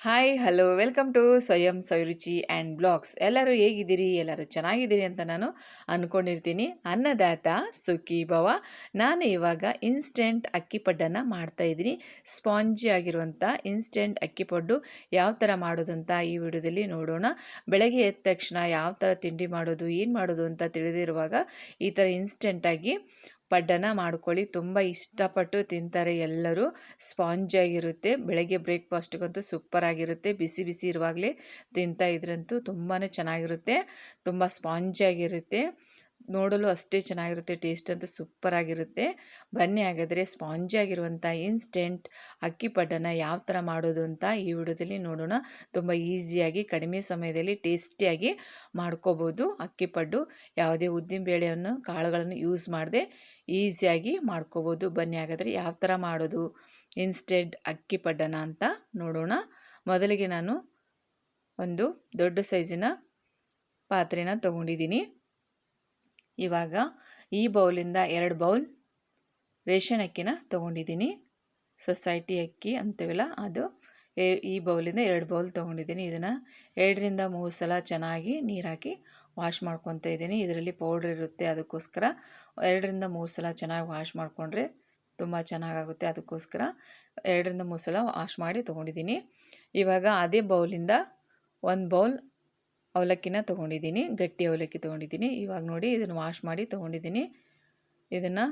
Hi hello welcome to ಸ್ವಯಂ ಸ್ವರುಚಿ and blogs ಎಲ್ಲರೂ ಹೇಗಿದ್ದೀರಿ? ಎಲ್ಲರೂ ಚೆನ್ನಾಗಿದ್ದೀರಿ ಅಂತ ನಾನು ಅಂದ್ಕೊಂಡಿರ್ತೀನಿ ಅನ್ನದಾತ ಸುಖಿ ಭವ. ನಾನು ಇವಾಗ ಇನ್ಸ್ಟೆಂಟ್ ಅಕ್ಕಿ ಪಡ್ಡನ್ನು ಮಾಡ್ತಾಯಿದ್ದೀನಿ ಸ್ಪಾಂಜಿ ಆಗಿರುವಂಥ ಇನ್ಸ್ಟೆಂಟ್ ಅಕ್ಕಿ ಪಡ್ಡು ಯಾವ ಥರ ಮಾಡೋದು ಅಂತ ಈ ವಿಡಿಯೋದಲ್ಲಿ ನೋಡೋಣ. ಬೆಳಗ್ಗೆ ಎದ್ದ ತಕ್ಷಣ ಯಾವ ಥರ ತಿಂಡಿ ಮಾಡೋದು, ಏನು ಮಾಡೋದು ಅಂತ ತಿಳಿದಿರುವಾಗ ಈ ಥರ ಇನ್ಸ್ಟೆಂಟಾಗಿ ಪಡ್ಡನ್ನು ಮಾಡ್ಕೊಳ್ಳಿ. ತುಂಬ ಇಷ್ಟಪಟ್ಟು ತಿಂತಾರೆ ಎಲ್ಲರೂ. ಸ್ಪಾಂಜಾಗಿರುತ್ತೆ ಬೆಳಗ್ಗೆ ಬ್ರೇಕ್ಫಾಸ್ಟ್ಗಂತೂ ಸೂಪರಾಗಿರುತ್ತೆ ಬಿಸಿ ಬಿಸಿ ಇರುವಾಗಲೇ ತಿಂತಾ ಇದ್ರಂತೂ ತುಂಬಾ ಚೆನ್ನಾಗಿರುತ್ತೆ. ತುಂಬ ಸ್ಪಾಂಜಾಗಿರುತ್ತೆ ನೋಡಲು ಅಷ್ಟೇ ಚೆನ್ನಾಗಿರುತ್ತೆ, ಟೇಸ್ಟ್ ಅಂತೂ ಸೂಪರಾಗಿರುತ್ತೆ. ಬನ್ನಿ ಹಾಗಾದರೆ ಸ್ಪಾಂಜಿಯಾಗಿರುವಂಥ ಇನ್ಸ್ಟೆಂಟ್ ಅಕ್ಕಿ ಪಡ್ಡನ ಯಾವ ಥರ ಮಾಡೋದು ಅಂತ ಈ ವಿಡಿಯೋದಲ್ಲಿ ನೋಡೋಣ. ತುಂಬ ಈಸಿಯಾಗಿ, ಕಡಿಮೆ ಸಮಯದಲ್ಲಿ ಟೇಸ್ಟಿಯಾಗಿ ಮಾಡ್ಕೋಬೋದು ಅಕ್ಕಿ ಪಡ್ಡು. ಯಾವುದೇ ಉದ್ದಿನಬೇಳೆಯನ್ನು ಕಾಳುಗಳನ್ನು ಯೂಸ್ ಮಾಡದೆ ಈಸಿಯಾಗಿ ಮಾಡ್ಕೋಬೋದು. ಬನ್ನಿ ಹಾಗಾದರೆ ಯಾವ ಥರ ಮಾಡೋದು, ಇನ್ಸ್ಟೆಂಟ್ ಅಕ್ಕಿ ಪಡ್ಡನ ಅಂತ ನೋಡೋಣ. ಮೊದಲಿಗೆ ನಾನು ಒಂದು ದೊಡ್ಡ ಸೈಜಿನ ಪಾತ್ರೆನ ತೊಗೊಂಡಿದ್ದೀನಿ. ಇವಾಗ ಈ ಬೌಲಿಂದ ಎರಡು ಬೌಲ್ ರೇಷನ್ ಅಕ್ಕಿನ ತೊಗೊಂಡಿದ್ದೀನಿ. ಸೊಸೈಟಿ ಅಕ್ಕಿ ಅಂತೀವಲ್ಲ ಅದು. ಈ ಬೌಲಿಂದ ಎರಡು ಬೌಲ್ ತೊಗೊಂಡಿದ್ದೀನಿ. ಇದನ್ನು ಎರಡರಿಂದ ಮೂರು ಸಲ ಚೆನ್ನಾಗಿ ನೀರಾಕಿ ವಾಶ್ ಮಾಡ್ಕೊತಾ ಇದ್ದೀನಿ. ಇದರಲ್ಲಿ ಪೌಡ್ರ್ ಇರುತ್ತೆ, ಅದಕ್ಕೋಸ್ಕರ ಎರಡರಿಂದ ಮೂರು ಸಲ ಚೆನ್ನಾಗಿ ವಾಶ್ ಮಾಡಿಕೊಂಡ್ರೆ ತುಂಬ ಚೆನ್ನಾಗಾಗುತ್ತೆ. ಅದಕ್ಕೋಸ್ಕರ ಎರಡರಿಂದ ಮೂರು ಸಲ ವಾಶ್ ಮಾಡಿ ತೊಗೊಂಡಿದ್ದೀನಿ. ಇವಾಗ ಅದೇ ಬೌಲಿಂದ ಒಂದು ಬೌಲ್ ಅವಲಕ್ಕಿನ ತೊಗೊಂಡಿದ್ದೀನಿ, ಗಟ್ಟಿ ಅವಲಕ್ಕಿ ತೊಗೊಂಡಿದ್ದೀನಿ. ಇವಾಗ ನೋಡಿ ಇದನ್ನು ವಾಶ್ ಮಾಡಿ ತೊಗೊಂಡಿದ್ದೀನಿ. ಇದನ್ನು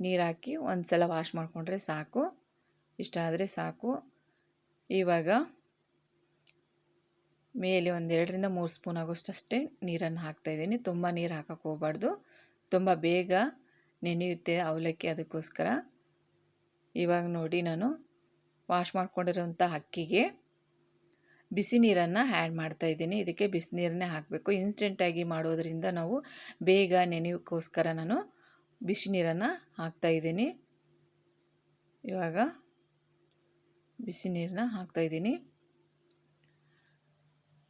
ನೀರು ಹಾಕಿ ಒಂದು ಸಲ ವಾಶ್ ಮಾಡಿಕೊಂಡ್ರೆ ಸಾಕು. ಇಷ್ಟ ಆದರೆ ಸಾಕು. ಇವಾಗ ಮೇಲೆ ಒಂದೆರಡರಿಂದ ಮೂರು ಸ್ಪೂನ್ ಆಗೋಷ್ಟಷ್ಟೇ ನೀರನ್ನು ಹಾಕ್ತಾಯಿದ್ದೀನಿ ತುಂಬ ನೀರು ಹಾಕಕ್ಕೆ ಹೋಗ್ಬಾರ್ದು. ತುಂಬ ಬೇಗ ನೆನೆಯುತ್ತೆ ಅವಲಕ್ಕಿ ಅದಕ್ಕೋಸ್ಕರ. ಇವಾಗ ನೋಡಿ ನಾನು ವಾಶ್ ಮಾಡ್ಕೊಂಡಿರೋಂಥ ಅಕ್ಕಿಗೆ. ಬಿಸಿ ನೀರನ್ನು ಆ್ಯಡ್ ಮಾಡ್ತಾ ಇದ್ದೀನಿ. ಇದಕ್ಕೆ ಬಿಸಿ ನೀರನ್ನೇ ಹಾಕಬೇಕು. ಇನ್ಸ್ಟೆಂಟಾಗಿ ಮಾಡೋದರಿಂದ ನಾವು ಬೇಗ ನೆನೆಯೋಕ್ಕೋಸ್ಕರ ನಾನು ಬಿಸಿ ನೀರನ್ನು ಹಾಕ್ತಾಯಿದ್ದೀನಿ ಇವಾಗ ಬಿಸಿ ನೀರನ್ನ ಹಾಕ್ತಾ ಇದ್ದೀನಿ.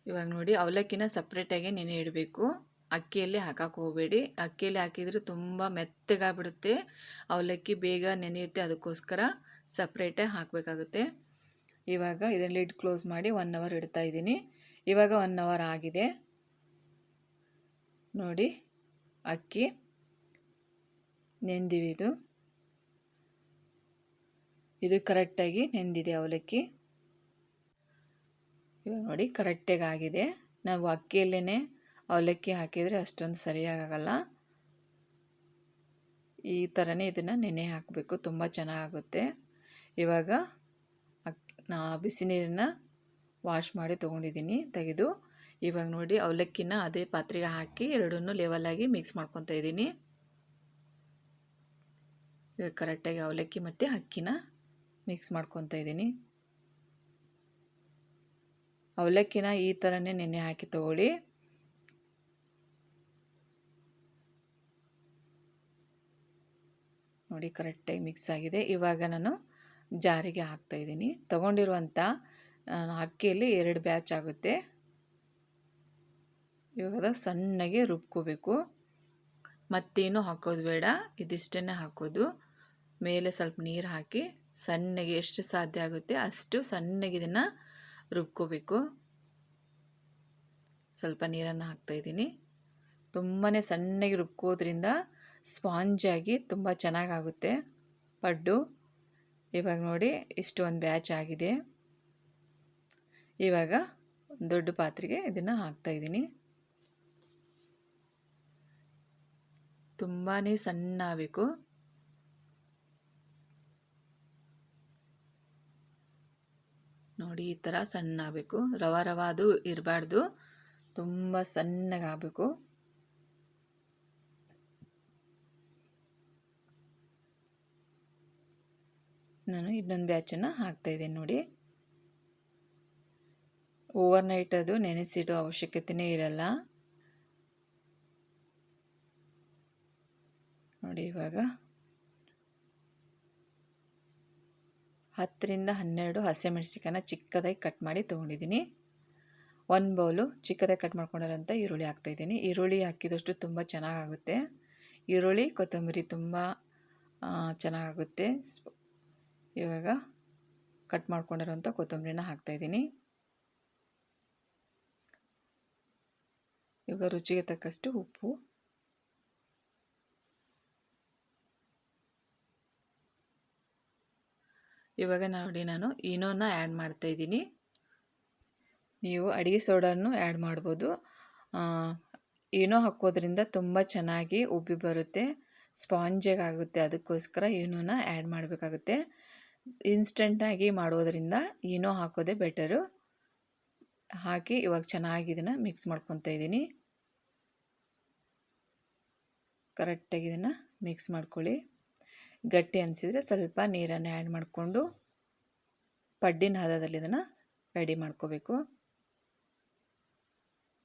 ಇವಾಗ ನೋಡಿ, ಅವಲಕ್ಕಿನ ಸಪ್ರೇಟಾಗಿ ನೆನೆ ಇಡಬೇಕು. ಅಕ್ಕಿಯಲ್ಲಿ ಹಾಕಕ್ಕೆ ಹೋಗಬೇಡಿ. ಅಕ್ಕಿಯಲ್ಲಿ ಹಾಕಿದರೆ ತುಂಬ ಮೆತ್ತಗಾಗ್ಬಿಡುತ್ತೆ. ಅವಲಕ್ಕಿ ಬೇಗ ನೆನೆಯುತ್ತೆ. ಅದಕ್ಕೋಸ್ಕರ ಸಪ್ರೇಟಾಗಿ ಹಾಕಬೇಕಾಗುತ್ತೆ. ಇವಾಗ ಇದನ್ನ ಲಿಡ್ ಕ್ಲೋಸ್ ಮಾಡಿ ಒನ್ ಅವರ್ ಇಡ್ತಾ ಇದ್ದೀನಿ. ಇವಾಗ ಒನ್ ಅವರ್ ಆಗಿದೆ. ನೋಡಿ, ಅಕ್ಕಿ, ನೆಂದಿವೆ ಇದು. ಇದು ಕರೆಕ್ಟಾಗಿ ನೆಂದಿದೆ ಅವಲಕ್ಕಿ. ಇವಾಗ ನೋಡಿ ಕರೆಕ್ಟಾಗಿ ಆಗಿದೆ. ನಾವು ಅಕ್ಕಿಯಲ್ಲೇ ಅವಲಕ್ಕಿ ಹಾಕಿದರೆ ಅಷ್ಟೊಂದು ಸರಿಯಾಗಲ್ಲ. ಈ ಥರನೇ ಇದನ್ನು ನೆನೆ ಹಾಕಬೇಕು. ತುಂಬ ಚೆನ್ನಾಗುತ್ತೆ. ಇವಾಗ ಬಿಸಿ ನೀರನ್ನ ವಾಶ್ ಮಾಡಿ ತೊಗೊಂಡಿದ್ದೀನಿ, ತೆಗೆದು. ಇವಾಗ ನೋಡಿ ಅವಲಕ್ಕಿನ ಅದೇ ಪಾತ್ರೆಗೆ ಹಾಕಿ ಎರಡನ್ನೂ ಲೆವೆಲಾಗಿ ಮಿಕ್ಸ್ ಮಾಡ್ಕೊತಾ ಇದ್ದೀನಿ. ಇವಾಗ ಕರೆಕ್ಟಾಗಿ ಅವಲಕ್ಕಿ ಮತ್ತು ಅಕ್ಕಿನ ಮಿಕ್ಸ್ ಮಾಡ್ಕೊತಾ ಇದ್ದೀನಿ. ಅವಲಕ್ಕಿನ ಈ ಥರನೇ ನೆನೆ ಹಾಕಿ ತಗೊಳ್ಳಿ. ನೋಡಿ ಕರೆಕ್ಟಾಗಿ ಮಿಕ್ಸ್ ಆಗಿದೆ. ಇವಾಗ ನಾನು ಜಾರಿಗೆ ಹಾಕ್ತಾಯಿದ್ದೀನಿ ತಗೊಂಡಿರುವಂಥ ಅಕ್ಕಿಯಲ್ಲಿ ಎರಡು ಬ್ಯಾಚ್ ಆಗುತ್ತೆ. ಇವಾಗ ಸಣ್ಣಗೆ ರುಬ್ಕೋಬೇಕು. ಮತ್ತೇನು ಹಾಕೋದು ಬೇಡ. ಇದಿಷ್ಟನ್ನೇ ಹಾಕೋದು. ಮೇಲೆ ಸ್ವಲ್ಪ ನೀರು ಹಾಕಿ ಸಣ್ಣಗೆ ಎಷ್ಟು ಸಾಧ್ಯ ಆಗುತ್ತೆ ಅಷ್ಟು ಸಣ್ಣಗೆ ಇದನ್ನು ರುಬ್ಕೋಬೇಕು. ಸ್ವಲ್ಪ ನೀರನ್ನು ಹಾಕ್ತಾಯಿದ್ದೀನಿ ತುಂಬಾ ಸಣ್ಣಗೆ ರುಬ್ಕೋದ್ರಿಂದ ಸ್ಪಾಂಜಾಗಿ ತುಂಬ ಚೆನ್ನಾಗಾಗುತ್ತೆ. ಪಡ್ಡು. ಇವಾಗ ನೋಡಿ ಇಷ್ಟು ಒಂದು ಬ್ಯಾಚ್ ಆಗಿದೆ. ಇವಾಗ ದೊಡ್ಡ ಪಾತ್ರೆಗೆ ಇದನ್ನು ಹಾಕ್ತಾಯಿದ್ದೀನಿ ತುಂಬಾ ಸಣ್ಣ ಆಗಬೇಕು. ನೋಡಿ ಈ ಥರ ಸಣ್ಣ ಆಗಬೇಕು. ರವ ರವ ಅದು ಇರಬಾರ್ದು. ತುಂಬ ಸಣ್ಣಗಾಗಬೇಕು. ನಾನು ಇನ್ನೊಂದು ಬ್ಯಾಚನ್ನು ಹಾಕ್ತಾಯಿದ್ದೀನಿ ನೋಡಿ. ಓವರ್ ನೈಟ್ ಅದು ನೆನೆಸಿಡೋ ಅವಶ್ಯಕತೆಯೇ ಇರಲ್ಲ. ನೋಡಿ ಇವಾಗ. ಹತ್ತರಿಂದ ಹನ್ನೆರಡು ಹಸಿಮೆಣ್ಸಿಕಾಯನ್ನ ಚಿಕ್ಕದಾಗಿ ಕಟ್ ಮಾಡಿ ತೊಗೊಂಡಿದ್ದೀನಿ. ಒಂದು ಬೌಲು ಚಿಕ್ಕದಾಗಿ ಕಟ್ ಮಾಡ್ಕೊಂಡಿರೋಂಥ ಈರುಳ್ಳಿ ಹಾಕ್ತಾಯಿದ್ದೀನಿ ಈರುಳ್ಳಿ ಹಾಕಿದಷ್ಟು ತುಂಬ ಚೆನ್ನಾಗಾಗುತ್ತೆ. ಈರುಳ್ಳಿ, ಕೊತ್ತಂಬರಿ ತುಂಬ ಚೆನ್ನಾಗಾಗುತ್ತೆ. ಇವಾಗ ಕಟ್ ಮಾಡ್ಕೊಂಡಿರೋಂಥ ಕೊತ್ತಂಬರಿನ ಹಾಕ್ತಾಯಿದ್ದೀನಿ ಇವಾಗ ರುಚಿಗೆ ತಕ್ಕಷ್ಟು ಉಪ್ಪು. ಇವಾಗ ನೋಡಿ ನಾನು ಇನೋನ ಆ್ಯಡ್ ಮಾಡ್ತಾಯಿದ್ದೀನಿ ನೀವು ಅಡುಗೆ ಸೋಡಾನು ಆ್ಯಡ್ ಮಾಡ್ಬೋದು. ಏನೋ ಹಾಕೋದ್ರಿಂದ ತುಂಬ ಚೆನ್ನಾಗಿ ಉಬ್ಬಿ ಬರುತ್ತೆ. ಸ್ಪಾಂಜಿಗೆ ಆಗುತ್ತೆ ಅದಕ್ಕೋಸ್ಕರ ಏನೋನ ಆ್ಯಡ್ ಮಾಡಬೇಕಾಗುತ್ತೆ. ಇನ್ಸ್ಟೆಂಟಾಗಿ ಮಾಡೋದರಿಂದ ಏನೋ ಹಾಕೋದೇ ಬೆಟರು. ಹಾಕಿ ಇವಾಗ ಚೆನ್ನಾಗಿ ಇದನ್ನು ಮಿಕ್ಸ್ ಮಾಡ್ಕೊತಾ ಇದ್ದೀನಿ. ಕರೆಕ್ಟಾಗಿ ಇದನ್ನು ಮಿಕ್ಸ್ ಮಾಡ್ಕೊಳ್ಳಿ. ಗಟ್ಟಿ ಅನಿಸಿದರೆ ಸ್ವಲ್ಪ ನೀರನ್ನು ಆ್ಯಡ್ ಮಾಡಿಕೊಂಡು ಪಡ್ಡಿನ ಹದದಲ್ಲಿ ಇದನ್ನು ರೆಡಿ ಮಾಡ್ಕೋಬೇಕು.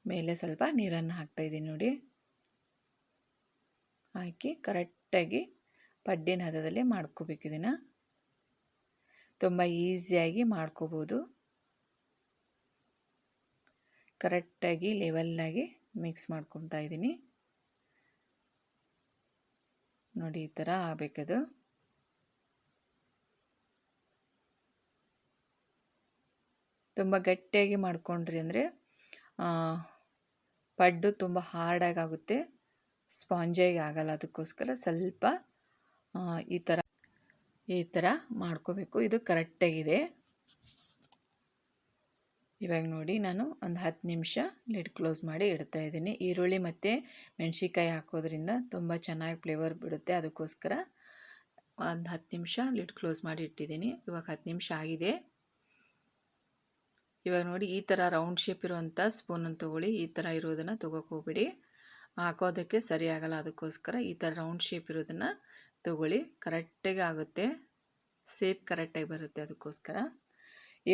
ಮೇಲೆ ಸ್ವಲ್ಪ ನೀರನ್ನು ಹಾಕ್ತಾಯಿದ್ದೀನಿ ನೋಡಿ. ಹಾಕಿ ಕರೆಕ್ಟಾಗಿ ಪಡ್ಡಿನ ಹದದಲ್ಲಿ ಮಾಡ್ಕೋಬೇಕು ಇದನ್ನು. ತುಂಬ ಈಸಿಯಾಗಿ ಮಾಡ್ಕೋಬೋದು. ಕರೆಕ್ಟಾಗಿ ಲೆವೆಲ್ನಾಗಿ ಮಿಕ್ಸ್ ಮಾಡ್ಕೊತಾ ಇದ್ದೀನಿ. ನೋಡಿ, ಈ ಥರ ಆಗಬೇಕದು. ತುಂಬ ಗಟ್ಟಿಯಾಗಿ ಮಾಡ್ಕೊಂಡ್ರಿ ಅಂದರೆ ಪಡ್ಡು ತುಂಬ ಹಾರ್ಡಾಗಿ ಆಗುತ್ತೆ ಸ್ಪಾಂಜಾಗಿ ಆಗಲ್ಲ, ಅದಕ್ಕೋಸ್ಕರ ಸ್ವಲ್ಪ ಈ ಥರ ಈ ಥರ ಮಾಡ್ಕೋಬೇಕು. ಇದು ಕರೆಕ್ಟಾಗಿದೆ ಇವಾಗ ನೋಡಿ ನಾನು ಒಂದು ಹತ್ತು ನಿಮಿಷ ಲಿಡ್ ಕ್ಲೋಸ್ ಮಾಡಿ ಇಡ್ತಾ ಇದ್ದೀನಿ. ಈರುಳ್ಳಿ ಮತ್ತು ಮೆಣಸಿಕಾಯಿ ಹಾಕೋದ್ರಿಂದ ತುಂಬ ಚೆನ್ನಾಗಿ ಫ್ಲೇವರ್ ಬಿಡುತ್ತೆ. ಅದಕ್ಕೋಸ್ಕರ ಒಂದು ಹತ್ತು ನಿಮಿಷ ಲಿಡ್ ಕ್ಲೋಸ್ ಮಾಡಿ ಇಟ್ಟಿದ್ದೀನಿ. ಇವಾಗ ಹತ್ತು ನಿಮಿಷ ಆಗಿದೆ. ಇವಾಗ ನೋಡಿ ಈ ಥರ ರೌಂಡ್ ಶೇಪ್ ಇರುವಂಥ ಸ್ಪೂನನ್ನು ತೊಗೊಳ್ಳಿ. ಈ ಥರ ಇರೋದನ್ನು ತೊಗೋಕೆ ಹೋಗ್ಬಿಡಿ. ಹಾಕೋದಕ್ಕೆ ಸರಿಯಾಗಲ್ಲ. ಅದಕ್ಕೋಸ್ಕರ ಈ ಥರ ರೌಂಡ್ ಶೇಪ್ ಇರೋದನ್ನು ತೊಗೊಳ್ಳಿ, ಕರೆಕ್ಟಾಗಿ ಆಗುತ್ತೆ, ಸೇಪ್ ಕರೆಕ್ಟಾಗಿ ಬರುತ್ತೆ ಅದಕ್ಕೋಸ್ಕರ.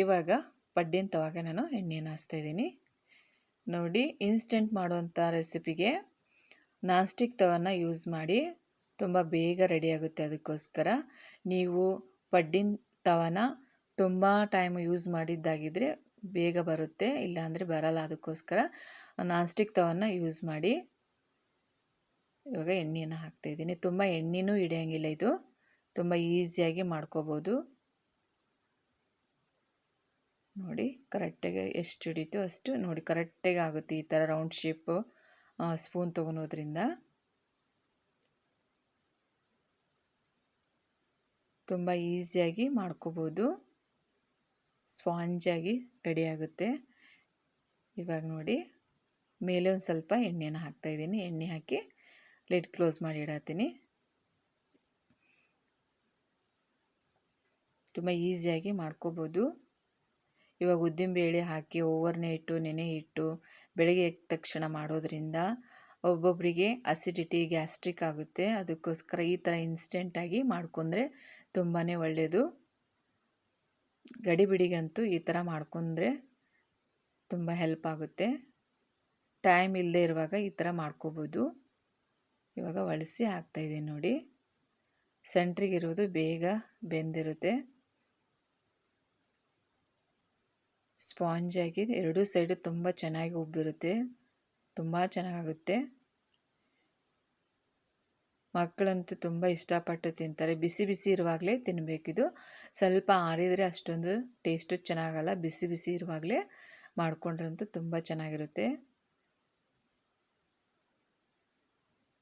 ಇವಾಗ ಪಡ್ಡಿನ ತವಾಗ ನಾನು ಎಣ್ಣೆನ ಇದ್ದೀನಿ. ನೋಡಿ ಇನ್ಸ್ಟೆಂಟ್ ಮಾಡುವಂಥ ರೆಸಿಪಿಗೆ ನಾನ್ಸ್ಟಿಕ್ ತವನ ಯೂಸ್ ಮಾಡಿ, ತುಂಬ ಬೇಗ ರೆಡಿಯಾಗುತ್ತೆ ಅದಕ್ಕೋಸ್ಕರ. ನೀವು ಪಡ್ಡಿನ ತವನ ತುಂಬ ಟೈಮ್ ಯೂಸ್ ಮಾಡಿದ್ದಾಗಿದ್ದರೆ ಬೇಗ ಬರುತ್ತೆ, ಇಲ್ಲಾಂದರೆ ಬರಲ್ಲ ಅದಕ್ಕೋಸ್ಕರ. ನಾನ್ ಸ್ಟಿಕ್ ತವನ ಯೂಸ್ ಮಾಡಿ. ಇವಾಗ ಎಣ್ಣೆಯನ್ನು ಹಾಕ್ತಾಯಿದ್ದೀನಿ. ತುಂಬ ಎಣ್ಣೆನೂ ಹಿಡಿಯೋಂಗಿಲ್ಲ ಇದು. ತುಂಬ ಈಸಿಯಾಗಿ ಮಾಡ್ಕೋಬೋದು. ನೋಡಿ, ಕರೆಕ್ಟಾಗಿ ಎಷ್ಟು ಹಿಡಿತು ಅಷ್ಟು ನೋಡಿ, ಕರೆಕ್ಟಾಗಿ ಆಗುತ್ತೆ ಈ ಥರ ರೌಂಡ್ ಶೇಪು ಸ್ಪೂನ್ ತೊಗೊಳೋದ್ರಿಂದ. ತುಂಬ ಈಸಿಯಾಗಿ ಮಾಡ್ಕೋಬೋದು. ಸ್ಪಾಂಜಾಗಿ ರೆಡಿ ಆಗುತ್ತೆ. ಇವಾಗ ನೋಡಿ, ಮೇಲೆ ಒಂದು ಸ್ವಲ್ಪ ಎಣ್ಣೆನ ಹಾಕ್ತಾಯಿದ್ದೀನಿ. ಎಣ್ಣೆ ಹಾಕಿ ಲಿಡ್ ಕ್ಲೋಸ್ ಮಾಡಿ ಇಡತ್ತೀನಿ. ತುಂಬ ಈಸಿಯಾಗಿ ಮಾಡ್ಕೋಬೋದು. ಇವಾಗ ಉದ್ದಿನಬೇಳೆ ಹಾಕಿ ಓವರ್ ಇಟ್ಟು, ನೆನೆ ಇಟ್ಟು ಬೆಳಗ್ಗೆ ಎದ್ದ ತಕ್ಷಣ ಮಾಡೋದ್ರಿಂದ ಒಬ್ಬೊಬ್ಬರಿಗೆ ಅಸಿಡಿಟಿ ಗ್ಯಾಸ್ಟ್ರಿಕ್ ಆಗುತ್ತೆ. ಅದಕ್ಕೋಸ್ಕರ ಈ ಥರ ಇನ್ಸ್ಟೆಂಟಾಗಿ ಮಾಡ್ಕೊಂಡ್ರೆ ತುಂಬಾ ಒಳ್ಳೆಯದು ಗಡಿಬಿಡಿಗಂತೂ ಈ ಥರ ಮಾಡ್ಕೊಂಡ್ರೆ ತುಂಬ ಹೆಲ್ಪ್ ಆಗುತ್ತೆ. ಟೈಮ್ ಇಲ್ಲದೆ ಇರುವಾಗ ಈ ಥರ ಮಾಡ್ಕೋಬೋದು. ಇವಾಗ ಒಳಿಸಿ ಹಾಕ್ತಾಯಿದ್ದೀನಿ ನೋಡಿ. ಸೆಂಟ್ರಿಗಿರೋದು ಬೇಗ ಬೆಂದಿರುತ್ತೆ. ಸ್ಪಾಂಜಾಗಿ ಎರಡೂ ಸೈಡು ತುಂಬ ಚೆನ್ನಾಗಿ ಉಬ್ಬಿರುತ್ತೆ. ತುಂಬ ಚೆನ್ನಾಗುತ್ತೆ ಮಕ್ಕಳಂತೂ ತುಂಬ ಇಷ್ಟಪಟ್ಟು ತಿಂತಾರೆ. ಬಿಸಿ ಬಿಸಿ ಇರುವಾಗಲೇ ತಿನ್ನಬೇಕಿದು ಸ್ವಲ್ಪ ಆರಿದರೆ ಅಷ್ಟೊಂದು ಟೇಸ್ಟು ಚೆನ್ನಾಗಲ್ಲ. ಬಿಸಿ ಬಿಸಿ ಇರುವಾಗಲೇ ಮಾಡಿಕೊಂಡ್ರಂತೂ ತುಂಬ ಚೆನ್ನಾಗಿರುತ್ತೆ.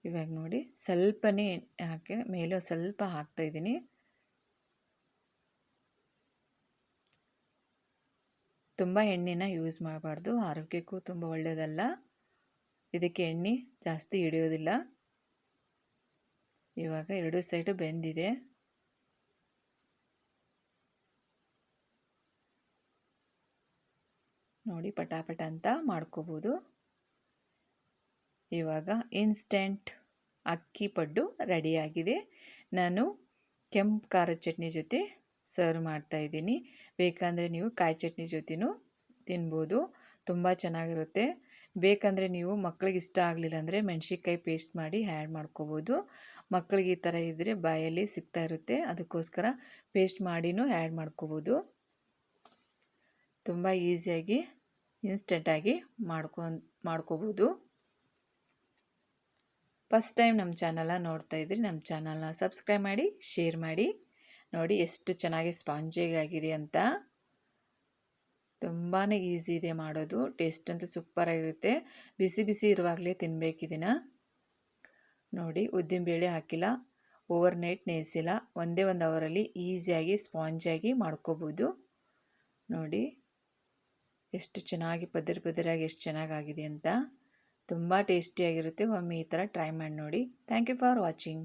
ಇವಾಗ ನೋಡಿ ಸ್ವಲ್ಪನೇ ಹಾಕಿ, ಮೇಲೆ ಸ್ವಲ್ಪ ಹಾಕ್ತಾಯಿದ್ದೀನಿ ತುಂಬ ಎಣ್ಣೆನ ಯೂಸ್ ಮಾಡಬಾರ್ದು, ಆರೋಗ್ಯಕ್ಕೂ ತುಂಬ ಒಳ್ಳೆಯದಲ್ಲ ಇದಕ್ಕೆ ಎಣ್ಣೆ ಜಾಸ್ತಿ ಹಿಡಿಯೋದಿಲ್ಲ. ಇವಾಗ ಎರಡು ಸೈಡು ಬೆಂದಿದೆ. ನೋಡಿ ಪಟಾಪಟ ಅಂತ ಮಾಡ್ಕೋಬೋದು. ಇವಾಗ ಇನ್ಸ್ಟೆಂಟ್ ಅಕ್ಕಿ ಪಡ್ಡು ರೆಡಿಯಾಗಿದೆ ನಾನು ಕೆಂಪು ಖಾರ ಚಟ್ನಿ ಜೊತೆ ಸರ್ವ್ ಮಾಡ್ತಾಯಿದ್ದೀನಿ ಬೇಕಂದರೆ ನೀವು ಕಾಯಿ ಚಟ್ನಿ ಜೊತೆನೂ ತಿನ್ಬೋದು. ತುಂಬ ಚೆನ್ನಾಗಿರುತ್ತೆ. ಬೇಕಂದರೆ ನೀವು ಮಕ್ಳಿಗೆ ಇಷ್ಟ ಆಗಲಿಲ್ಲ ಅಂದರೆ ಮೆಣಸಿನ್ಕಾಯಿ ಪೇಸ್ಟ್ ಮಾಡಿ ಆ್ಯಡ್ ಮಾಡ್ಕೋಬೋದು. ಮಕ್ಕಳಿಗೆ ಈ ಥರ ಇದ್ದರೆ ಬಾಯಲ್ಲಿ ಸಿಗ್ತಾ ಇರುತ್ತೆ. ಅದಕ್ಕೋಸ್ಕರ ಪೇಸ್ಟ್ ಮಾಡಿನೂ ಆ್ಯಡ್ ಮಾಡ್ಕೋಬೋದು. ತುಂಬ ಈಸಿಯಾಗಿ ಇನ್ಸ್ಟೆಂಟಾಗಿ ಮಾಡ್ಕೊ ಮಾಡ್ಕೋಬೋದು. ಫಸ್ಟ್ ಟೈಮ್ ನಮ್ಮ ಚಾನಲ್ನ ನೋಡ್ತಾ ಇದ್ರಿ, ನಮ್ಮ ಚಾನಲ್ನ ಸಬ್ಸ್ಕ್ರೈಬ್ ಮಾಡಿ, ಶೇರ್ ಮಾಡಿ. ನೋಡಿ ಎಷ್ಟು ಚೆನ್ನಾಗಿ ಸ್ಪಾಂಜಿಗೆ ಆಗಿದೆ ಅಂತ. ತುಂಬಾ ಈಸಿ ಇದೆ ಮಾಡೋದು, ಟೇಸ್ಟ್ ಅಂತೂ ಸೂಪರಾಗಿರುತ್ತೆ ಬಿಸಿ ಬಿಸಿ ಇರುವಾಗಲೇ ತಿನ್ಬೇಕು ನೋಡಿ ನೋಡಿ ಉದ್ದಿನಬೇಳೆ ಹಾಕಿಲ್ಲ ಓವರ್ ನೈಟ್ ನೆನೆಸಿಲ್ಲ ಒಂದೇ ಒಂದು ಅವರಲ್ಲಿ ಈಸಿಯಾಗಿ ಸ್ಪಾಂಜಾಗಿ ಮಾಡ್ಕೋಬೋದು. ನೋಡಿ ಎಷ್ಟು ಚೆನ್ನಾಗಿ ಪದರ್ ಪದರಾಗಿ, ಎಷ್ಟು ಚೆನ್ನಾಗಾಗಿದೆ ಅಂತ. ತುಂಬ ಟೇಸ್ಟಿಯಾಗಿರುತ್ತೆ. ಒಮ್ಮೆ ಈ ಥರ ಟ್ರೈ ಮಾಡಿ ನೋಡಿ. Thank you for watching